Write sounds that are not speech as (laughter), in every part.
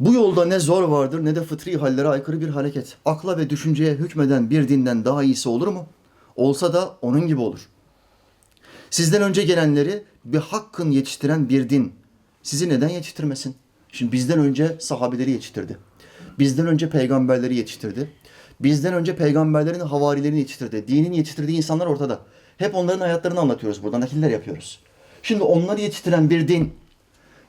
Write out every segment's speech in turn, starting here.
Bu yolda ne zor vardır ne de fıtri hallere aykırı bir hareket. Akla ve düşünceye hükmeden bir dinden daha iyisi olur mu? Olsa da onun gibi olur. Sizden önce gelenleri bir hakkın yetiştiren bir din sizi neden yetiştirmesin? Şimdi bizden önce sahabeleri yetiştirdi. Bizden önce peygamberleri yetiştirdi. Bizden önce peygamberlerin havarilerini yetiştirdi. Dinin yetiştirdiği insanlar ortada. Hep onların hayatlarını anlatıyoruz burada. Nakiller yapıyoruz. Şimdi onları yetiştiren bir din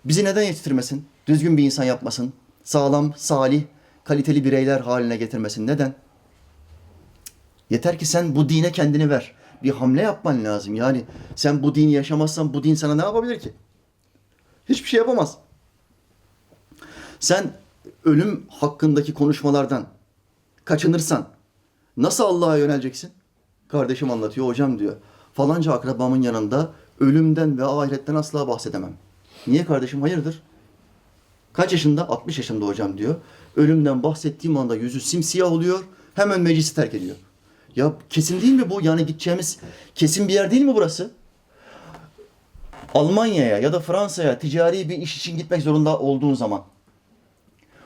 bizi neden yetiştirmesin? Düzgün bir insan yapmasın. Sağlam, salih, kaliteli bireyler haline getirmesin. Neden? Yeter ki sen bu dine kendini ver. Bir hamle yapman lazım. Yani sen bu dini yaşamazsan bu din sana ne yapabilir ki? Hiçbir şey yapamaz. Sen ölüm hakkındaki konuşmalardan kaçınırsan nasıl Allah'a yöneleceksin? Kardeşim anlatıyor, hocam diyor. Falanca akrabamın yanında ölümden ve ahiretten asla bahsedemem. Niye kardeşim? Hayırdır? Kaç yaşında? 60 yaşında hocam diyor. Ölümden bahsettiğim anda yüzü simsiyah oluyor. Hemen meclisi terk ediyor. Ya kesin değil mi bu? Yani gideceğimiz kesin bir yer değil mi burası? Almanya'ya ya da Fransa'ya ticari bir iş için gitmek zorunda olduğun zaman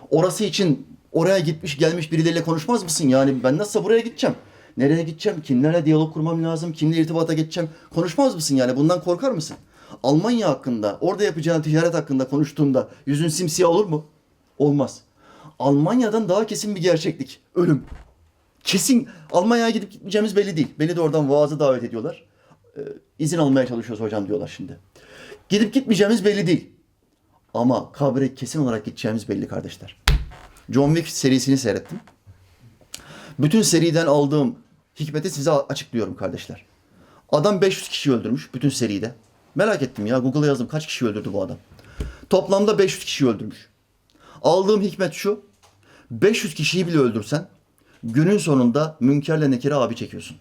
orası için oraya gitmiş gelmiş birileriyle konuşmaz mısın? Yani ben nasılsa buraya gideceğim. Nereye gideceğim? Kimlerle diyalog kurmam lazım? Kimle irtibata geçeceğim? Konuşmaz mısın yani? Bundan korkar mısın? Almanya hakkında, orada yapacağın ticaret hakkında konuştuğunda yüzün simsiyah olur mu? Olmaz. Almanya'dan daha kesin bir gerçeklik. Ölüm. Kesin Almanya'ya gidip gitmeyeceğimiz belli değil. Beni de oradan vaaza davet ediyorlar. Ee, izin almaya çalışıyoruz hocam diyorlar şimdi. Gidip gitmeyeceğimiz belli değil. Ama kabre kesin olarak gideceğimiz belli kardeşler. John Wick serisini seyrettim. Bütün seriden aldığım hikmeti size açıklıyorum kardeşler. Adam 500 kişi öldürmüş bütün seride. Merak ettim ya Google'a yazdım kaç kişi öldürdü bu adam. Toplamda 500 kişi öldürmüş. Aldığım hikmet şu. 500 kişiyi bile öldürsen günün sonunda münkerle nekire abi çekiyorsun.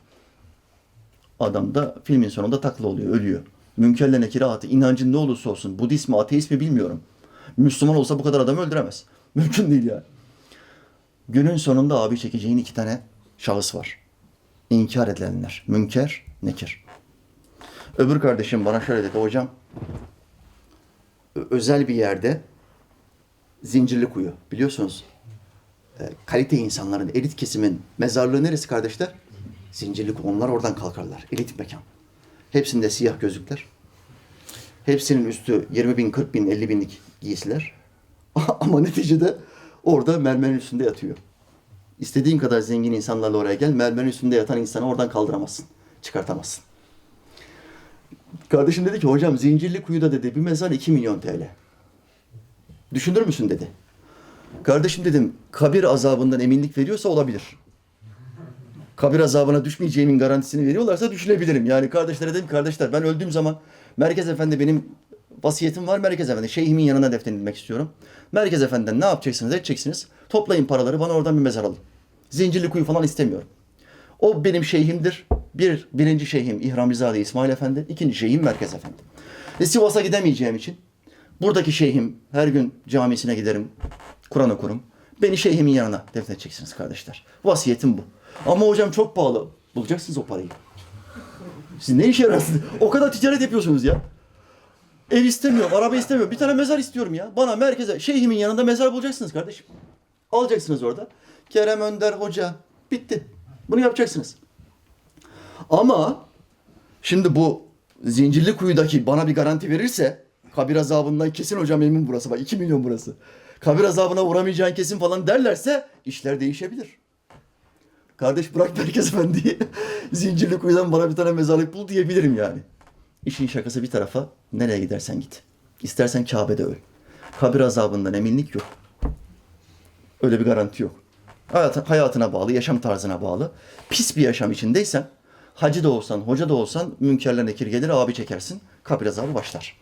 Adam da filmin sonunda takla oluyor, ölüyor. Münkerle nekire atı, inancın ne olursa olsun, Budist mi, ateist mi bilmiyorum. Müslüman olsa bu kadar adamı öldüremez. (laughs) Mümkün değil yani. Günün sonunda abi çekeceğin iki tane şahıs var. İnkar edilenler. Münker, nekir. Öbür kardeşim bana şöyle dedi. Hocam özel bir yerde Zincirli Kuyu. Biliyorsunuz e, kalite insanların, elit kesimin mezarlığı neresi kardeşler? Zincirli Kuyu. Onlar oradan kalkarlar. Elit mekan. Hepsinde siyah gözlükler. Hepsinin üstü 20 bin, 40 bin, 50 binlik giysiler. (laughs) Ama neticede orada mermerin üstünde yatıyor. İstediğin kadar zengin insanlarla oraya gel, mermerin üstünde yatan insanı oradan kaldıramazsın. Çıkartamazsın. Kardeşim dedi ki hocam Zincirli Kuyu'da dedi bir mezar 2 milyon TL. Düşünür müsün dedi. Kardeşim dedim kabir azabından eminlik veriyorsa olabilir. Kabir azabına düşmeyeceğimin garantisini veriyorlarsa düşünebilirim. Yani kardeşlere dedim kardeşler ben öldüğüm zaman Merkez Efendi benim vasiyetim var Merkez Efendi. Şeyhimin yanına defnedilmek istiyorum. Merkez Efendi'den ne yapacaksınız edeceksiniz. Toplayın paraları bana oradan bir mezar alın. Zincirli kuyu falan istemiyorum. O benim şeyhimdir. Bir, birinci şeyhim İhramizade İsmail Efendi. ikinci şeyhim Merkez Efendi. Ve Sivas'a gidemeyeceğim için buradaki şeyhim her gün camisine giderim. Kur'an okurum. Beni şeyhimin yanına defnedeceksiniz kardeşler. Vasiyetim bu. Ama hocam çok pahalı. Bulacaksınız o parayı. Siz ne işe yararsınız? O kadar ticaret yapıyorsunuz ya. Ev istemiyorum, araba istemiyorum. Bir tane mezar istiyorum ya. Bana merkeze, şeyhimin yanında mezar bulacaksınız kardeşim. Alacaksınız orada. Kerem Önder Hoca. Bitti. Bunu yapacaksınız. Ama şimdi bu Zincirli Kuyu'daki bana bir garanti verirse kabir azabından kesin hocam emin burası. Bak 2 milyon burası. Kabir azabına uğramayacağın kesin falan derlerse işler değişebilir. Kardeş bırak Merkez Efendi'yi. (laughs) Zincirli Kuyu'dan bana bir tane mezarlık bul diyebilirim yani. İşin şakası bir tarafa nereye gidersen git. İstersen Kabe'de öl. Kabir azabından eminlik yok. Öyle bir garanti yok. Hayat, hayatına bağlı, yaşam tarzına bağlı. Pis bir yaşam içindeysen, hacı da olsan, hoca da olsan münkerler nekir gelir, abi çekersin. Kabir azabı başlar.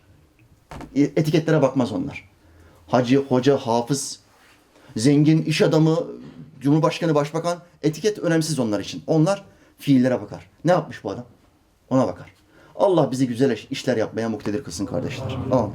E, Etiketlere bakmaz onlar. Hacı, hoca, hafız, zengin, iş adamı, cumhurbaşkanı, başbakan etiket önemsiz onlar için. Onlar fiillere bakar. Ne yapmış bu adam? Ona bakar. Allah bizi güzel iş- işler yapmaya muktedir kılsın kardeşler. Amin.